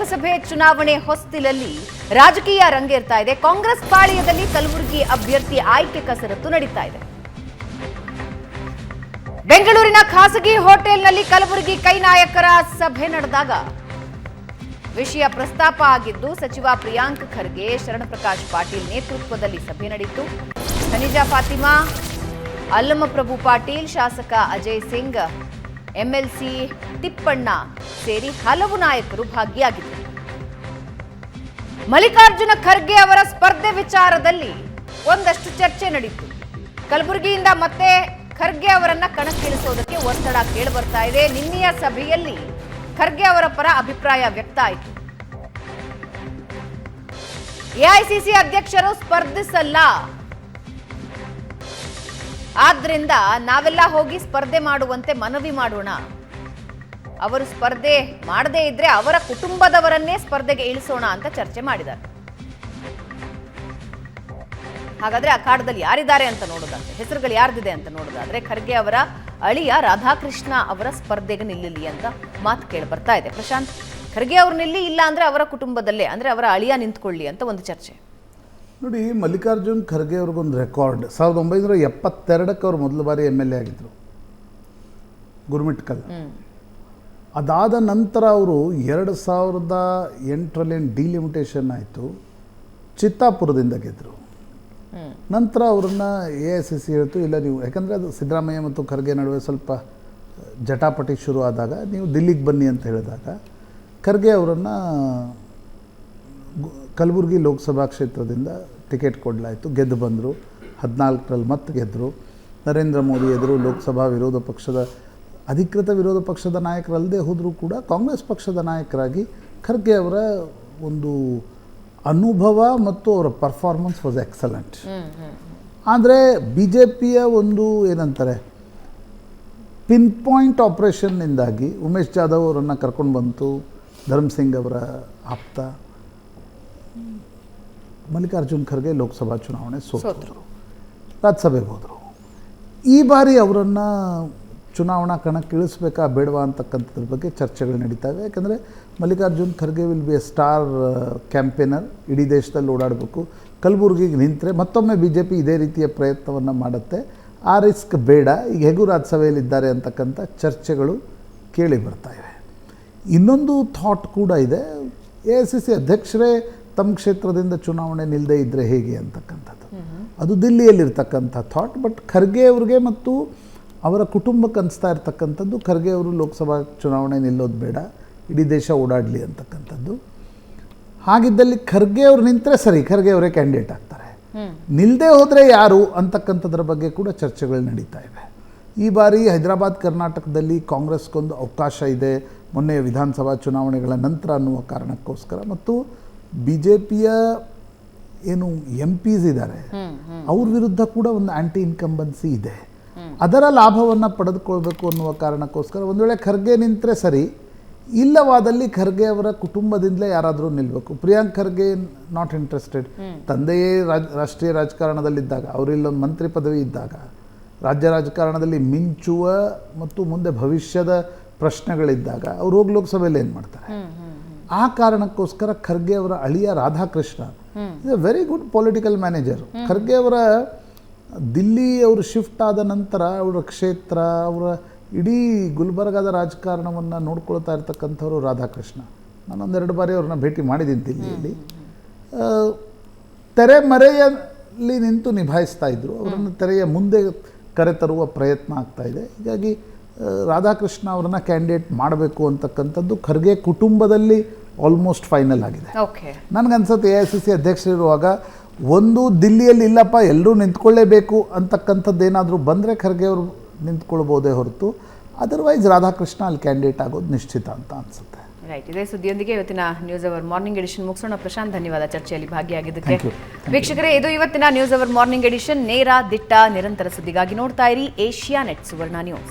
ಲೋಕಸಭೆ ಚುನಾವಣೆ ಹೊಸ್ತಿಲಲ್ಲಿ ರಾಜಕೀಯ ರಂಗೇರ್ತಾ ಇದೆ. ಕಾಂಗ್ರೆಸ್ ಪಾಳ್ಯದಲ್ಲಿ ಕಲಬುರಗಿ ಅಭ್ಯರ್ಥಿ ಆಯ್ಕೆ ಕಸರತ್ತು ನಡೀತಾ ಇದೆ. ಬೆಂಗಳೂರಿನ ಖಾಸಗಿ ಹೋಟೆಲ್ನಲ್ಲಿ ಕಲಬುರಗಿ ಕೈ ನಾಯಕರ ಸಭೆ ನಡೆದಾಗ ವಿಷಯ ಪ್ರಸ್ತಾಪ ಆಗಿದ್ದು, ಸಚಿವ ಪ್ರಿಯಾಂಕ್ ಖರ್ಗೆ ಶರಣಪ್ರಕಾಶ್ ಪಾಟೀಲ್ ನೇತೃತ್ವದಲ್ಲಿ ಸಭೆ ನಡೆಯಿತು. ಖನಿಜಾ ಫಾತಿಮಾ ಅಲ್ಲಮಪ್ರಭು ಪಾಟೀಲ್, ಶಾಸಕ ಅಜಯ್ ಸಿಂಗ್ ಎಂಎಲ್ಸಿ ತಿಪ್ಪಣ್ಣ ಸೇರಿ ಹಲವು ನಾಯಕರು ಭಾಗಿಯಾಗಿದ್ದರು. ಮಲ್ಲಿಕಾರ್ಜುನ ಖರ್ಗೆ ಅವರ ಸ್ಪರ್ಧೆ ವಿಚಾರದಲ್ಲಿ ಒಂದಷ್ಟು ಚರ್ಚೆ ನಡೆಯಿತು ಕಲಬುರಗಿಯಿಂದ ಮತ್ತೆ ಖರ್ಗೆ ಅವರನ್ನ ಕಣಕ್ಕಿಳಿಸೋದಕ್ಕೆ ಒತ್ತಡ ಕೇಳಿಬರ್ತಾ ಇದೆ. ನಿನ್ನೆಯ ಸಭೆಯಲ್ಲಿ ಖರ್ಗೆ ಅವರ ಪರ ಅಭಿಪ್ರಾಯ ವ್ಯಕ್ತ ಆಯಿತು. ಎಐಸಿಸಿ ಅಧ್ಯಕ್ಷರು ಸ್ಪರ್ಧಿಸಲ್ಲ ಆದ್ರಿಂದ ನಾವೆಲ್ಲ ಹೋಗಿ ಸ್ಪರ್ಧೆ ಮಾಡುವಂತೆ ಮನವಿ ಮಾಡೋಣ. ಅವರು ಸ್ಪರ್ಧೆ ಮಾಡದೇ ಇದ್ರೆ ಅವರ ಕುಟುಂಬದವರನ್ನೇ ಸ್ಪರ್ಧೆಗೆ ಇಳಿಸೋಣ ಅಂತ ಚರ್ಚೆ ಮಾಡಿದ್ದಾರೆ. ಹಾಗಾದ್ರೆ ಅಖಾಡದಲ್ಲಿ ಯಾರಿದ್ದಾರೆ ಅಂತ ನೋಡೋದಾದ್ರೆ, ಹೆಸರುಗಳು ಯಾರ್ದಿದೆ ಅಂತ ನೋಡೋದಾದ್ರೆ ಖರ್ಗೆ ಅವರ ಅಳಿಯ ರಾಧಾಕೃಷ್ಣ ಅವರ ಸ್ಪರ್ಧೆಗೆ ನಿಲ್ಲಲಿ ಅಂತ ಮಾತು ಕೇಳಿ ಬರ್ತಾ ಇದೆ. ಪ್ರಶಾಂತ್, ಖರ್ಗೆ ಅವ್ರು ನಿಲ್ಲಿ ಇಲ್ಲ ಅಂದ್ರೆ ಅವರ ಕುಟುಂಬದಲ್ಲೇ, ಅಂದ್ರೆ ಅವರ ಅಳಿಯ ನಿಂತ್ಕೊಳ್ಳಿ ಅಂತ ಒಂದು ಚರ್ಚೆ. ನೋಡಿ ಮಲ್ಲಿಕಾರ್ಜುನ್ ಖರ್ಗೆ ಅವ್ರಿಗೊಂದು ರೆಕಾರ್ಡ್. ಸಾವಿರದ ಒಂಬೈನೂರ ಎಪ್ಪತ್ತೆರಡಕ್ಕೆ ಅವ್ರು ಮೊದಲ ಬಾರಿ ಎಂ ಎಲ್ ಎ ಆಗಿದ್ದರು ಗುರುಮಿಟ್ಕಲ್. ಅದಾದ ನಂತರ ಅವರು ಎರಡು ಸಾವಿರದ ಎಂಟರಲ್ಲಿ ಡಿಲಿಮಿಟೇಷನ್ ಆಯಿತು. ಚಿತ್ತಾಪುರದಿಂದ ಗೆದ್ದರು ನಂತರ ಅವರನ್ನು ಎ ಐ ಸಿ ಸಿ ಹೇಳ್ತು ಇಲ್ಲ ನೀವು ಯಾಕಂದರೆ ಅದು ಸಿದ್ದರಾಮಯ್ಯ ಮತ್ತು ಖರ್ಗೆ ನಡುವೆ ಸ್ವಲ್ಪ ಜಟಾಪಟಿ ಶುರು ಆದಾಗ ನೀವು ದಿಲ್ಲಿಗೆ ಬನ್ನಿ ಅಂತ ಹೇಳಿದಾಗ ಖರ್ಗೆ ಅವರನ್ನು ಕಲಬುರಗಿ ಲೋಕಸಭಾ ಕ್ಷೇತ್ರದಿಂದ ಟಿಕೆಟ್ ಕೊಡಲಾಯಿತು. ಗೆದ್ದು ಬಂದರು. ಹದಿನಾಲ್ಕರಲ್ಲಿ ಮತ್ತೆ ಗೆದ್ದರು ನರೇಂದ್ರ ಮೋದಿ ಎದುರು ಲೋಕಸಭಾ ವಿರೋಧ ಪಕ್ಷದ ಅಧಿಕೃತ ವಿರೋಧ ಪಕ್ಷದ ನಾಯಕರಲ್ಲದೆ ಹೋದರೂ ಕೂಡ ಕಾಂಗ್ರೆಸ್ ಪಕ್ಷದ ನಾಯಕರಾಗಿ ಖರ್ಗೆ ಅವರ ಒಂದು ಅನುಭವ ಮತ್ತು ಅವರ ಪರ್ಫಾರ್ಮೆನ್ಸ್ ವಾಸ್ ಎಕ್ಸಲೆಂಟ್ ಆದರೆ ಬಿ ಜೆ ಪಿಯ ಒಂದು ಏನಂತಾರೆ ಪಿನ್ ಪಾಯಿಂಟ್ ಆಪರೇಷನ್ನಿಂದಾಗಿ ಉಮೇಶ್ ಜಾಧವ್ ಅವರನ್ನು ಕರ್ಕೊಂಡು ಬಂತು. ಧರ್ಮ್ ಸಿಂಗ್ ಅವರ ಆಪ್ತ. ಮಲ್ಲಿಕಾರ್ಜುನ್ ಖರ್ಗೆ ಲೋಕಸಭಾ ಚುನಾವಣೆ ಸೋತರು. ರಾಜ್ಯಸಭೆಗೆ ಹೋದರು. ಈ ಬಾರಿ ಅವರನ್ನು ಚುನಾವಣಾ ಕಣಕ್ಕೆ ಇಳಿಸ್ಬೇಕಾ ಬೇಡವಾ ಅಂತಕ್ಕಂಥದ್ರ ಬಗ್ಗೆ ಚರ್ಚೆಗಳು ನಡೀತವೆ. ಯಾಕಂದರೆ Mallikarjun Kharge will be a star campaigner ಇಡೀ ದೇಶದಲ್ಲಿ ಓಡಾಡಬೇಕು. ಕಲಬುರಗಿಗೆ ನಿಂತರೆ ಮತ್ತೊಮ್ಮೆ ಬಿ ಜೆ ಪಿ ಇದೇ ರೀತಿಯ ಪ್ರಯತ್ನವನ್ನು ಮಾಡುತ್ತೆ. ಆ ರಿಸ್ಕ್ ಬೇಡ. ಈಗ ಹೇಗೂ ರಾಜ್ಯಸಭೆಯಲ್ಲಿದ್ದಾರೆ ಅಂತಕ್ಕಂಥ ಚರ್ಚೆಗಳು ಕೇಳಿ ಬರ್ತಾ ಇವೆ. ಇನ್ನೊಂದು ಥಾಟ್ ಕೂಡ ಇದೆ. ಎ ಐ ಸಿ ಸಿ ಅಧ್ಯಕ್ಷರೇ ತಮ್ಮ ಕ್ಷೇತ್ರದಿಂದ ಚುನಾವಣೆ ನಿಲ್ಲದೆ ಇದ್ದರೆ ಹೇಗೆ ಅಂತಕ್ಕಂಥದ್ದು. ಅದು ದಿಲ್ಲಿಯಲ್ಲಿರ್ತಕ್ಕಂಥ ಥಾಟ್ ಬಟ್ ಖರ್ಗೆ ಅವ್ರಿಗೆ ಮತ್ತು ಅವರ ಕುಟುಂಬಕ್ಕೆ ಅನಿಸ್ತಾ ಇರ್ತಕ್ಕಂಥದ್ದು, ಖರ್ಗೆ ಅವರು ಲೋಕಸಭಾ ಚುನಾವಣೆ ನಿಲ್ಲೋದು ಬೇಡ, ಇಡೀ ದೇಶ ಓಡಾಡಲಿ ಅಂತಕ್ಕಂಥದ್ದು. ಹಾಗಿದ್ದಲ್ಲಿ ಖರ್ಗೆ ಅವ್ರು ನಿಂತರೆ ಸರಿ, ಖರ್ಗೆ ಅವರೇ ಕ್ಯಾಂಡಿಡೇಟ್ ಆಗ್ತಾರೆ. ನಿಲ್ಲದೆ ಹೋದರೆ ಯಾರು ಅಂತಕ್ಕಂಥದ್ರ ಬಗ್ಗೆ ಕೂಡ ಚರ್ಚೆಗಳು ನಡೀತಾ ಇವೆ. ಈ ಬಾರಿ ಹೈದರಾಬಾದ್, ಕರ್ನಾಟಕದಲ್ಲಿ ಕಾಂಗ್ರೆಸ್ಗೊಂದು ಅವಕಾಶ ಇದೆ, ಮೊನ್ನೆ ವಿಧಾನಸಭಾ ಚುನಾವಣೆಗಳ ನಂತರ ಅನ್ನುವ ಕಾರಣಕ್ಕೋಸ್ಕರ. ಮತ್ತು ಬಿ ಜೆ ಪಿಯ ಏನು ಎಂ ಪಿಸ್ ಇದ್ದಾರೆ ಅವ್ರ ವಿರುದ್ಧ ಕೂಡ ಒಂದು ಆಂಟಿ ಇನ್ಕಂಬನ್ಸಿ ಇದೆ ಅದರ ಲಾಭವನ್ನು ಪಡೆದುಕೊಳ್ಬೇಕು ಅನ್ನುವ ಕಾರಣಕ್ಕೋಸ್ಕರ ಒಂದು ವೇಳೆ ಖರ್ಗೆ ನಿಂತರೆ ಸರಿ ಇಲ್ಲವಾದಲ್ಲಿ ಖರ್ಗೆ ಅವರ ಕುಟುಂಬದಿಂದಲೇ ಯಾರಾದರೂ ನಿಲ್ಲಬೇಕು ಪ್ರಿಯಾಂಕ್ ಖರ್ಗೆ ನಾಟ್ ಇಂಟ್ರೆಸ್ಟೆಡ್ ತಂದೆಯೇ ರಾಜ್ ರಾಷ್ಟ್ರೀಯ ರಾಜಕಾರಣದಲ್ಲಿದ್ದಾಗ ಅವರಿಲ್ಲೊಂದು ಮಂತ್ರಿ ಪದವಿ ಇದ್ದಾಗ ರಾಜ್ಯ ರಾಜಕಾರಣದಲ್ಲಿ ಮಿಂಚುವ ಮತ್ತು ಮುಂದೆ ಭವಿಷ್ಯದ ಪ್ರಶ್ನೆಗಳಿದ್ದಾಗ ಅವ್ರು ಹೋಗಿ ಲೋಕಸಭೆಯಲ್ಲಿ ಏನು ಮಾಡ್ತಾರೆ? ಆ ಕಾರಣಕ್ಕೋಸ್ಕರ ಖರ್ಗೆ ಅವರ ಅಳಿಯ Radhakrishna. Is a very good political manager Kharge ಅವರ ದಿಲ್ಲಿ ಅವರು ಶಿಫ್ಟ್ ಆದ ನಂತರ ಅವರ ಕ್ಷೇತ್ರ ಅವರ ಇಡೀ ಗುಲ್ಬರ್ಗಾದ ರಾಜಕಾರಣವನ್ನು ನೋಡ್ಕೊಳ್ತಾ ಇರ್ತಕ್ಕಂಥವ್ರು ರಾಧಾಕೃಷ್ಣ. ನಾನೊಂದೆರಡು ಬಾರಿ ಅವ್ರನ್ನ ಭೇಟಿ ಮಾಡಿದ್ದೀನಿ ದಿಲ್ಲಿಯಲ್ಲಿ. ತೆರೆಮರೆಯಲ್ಲಿ ನಿಂತು ನಿಭಾಯಿಸ್ತಾ ಇದ್ರು. ಅವರನ್ನು ತೆರೆಯ ಮುಂದೆ ಕರೆತರುವ ಪ್ರಯತ್ನ ಆಗ್ತಾ ಇದೆ. ಹೀಗಾಗಿ ರಾಧಾಕೃಷ್ಣ ಅವರನ್ನ ಕ್ಯಾಂಡಿಡೇಟ್ ಮಾಡಬೇಕು ಅಂತಕ್ಕಂಥದ್ದು ಖರ್ಗೆ ಕುಟುಂಬದಲ್ಲಿ ಆಲ್ಮೋಸ್ಟ್ ಫೈನಲ್ ಆಗಿದೆ. ಓಕೆ ನನಗನ್ಸುತ್ತೆ ಎ ಐ ಸಿ ಸಿ ಅಧ್ಯಕ್ಷರಿರುವಾಗ ಒಂದು ದಿಲ್ಲಿಯಲ್ಲಿ ಇಲ್ಲಪ್ಪ ಎಲ್ಲರೂ ನಿಂತ್ಕೊಳ್ಳೇಬೇಕು ಅಂತಕ್ಕಂಥದ್ದು ಏನಾದರೂ ಬಂದರೆ ಖರ್ಗೆ ಅವರು ನಿಂತ್ಕೊಳ್ಬೋದೇ ಹೊರತು. ಅದರ್ವೈಸ್ ರಾಧಾಕೃಷ್ಣ ಅಲ್ಲಿ ಕ್ಯಾಂಡಿಡೇಟ್ ಆಗೋದು ನಿಶ್ಚಿತ ಅಂತ ಅನಿಸುತ್ತೆ. ರೈಟ್ ಇದೇ ಸುದ್ದಿಯೊಂದಿಗೆ ಇವತ್ತಿನ ನ್ಯೂಸ್ ಅವರ್ ಮಾರ್ನಿಂಗ್ ಎಡಿಷನ್ ಮುಗಿಸೋಣ. ಪ್ರಶಾಂತ್ ಧನ್ಯವಾದ ಚರ್ಚೆಯಲ್ಲಿ ಭಾಗಿಯಾಗಿದ್ದಕ್ಕೆ. ವೀಕ್ಷಕರೇ ಇದು ಇವತ್ತಿನ ನ್ಯೂಸ್ ಅವರ್ ಮಾರ್ನಿಂಗ್ ಎಡಿಷನ್ ನೇರ ದಿಟ್ಟ ನಿರಂತರ ಸುದ್ದಿಗಾಗಿ ನೋಡ್ತಾ ಇರಿ Asianet Suvarna news.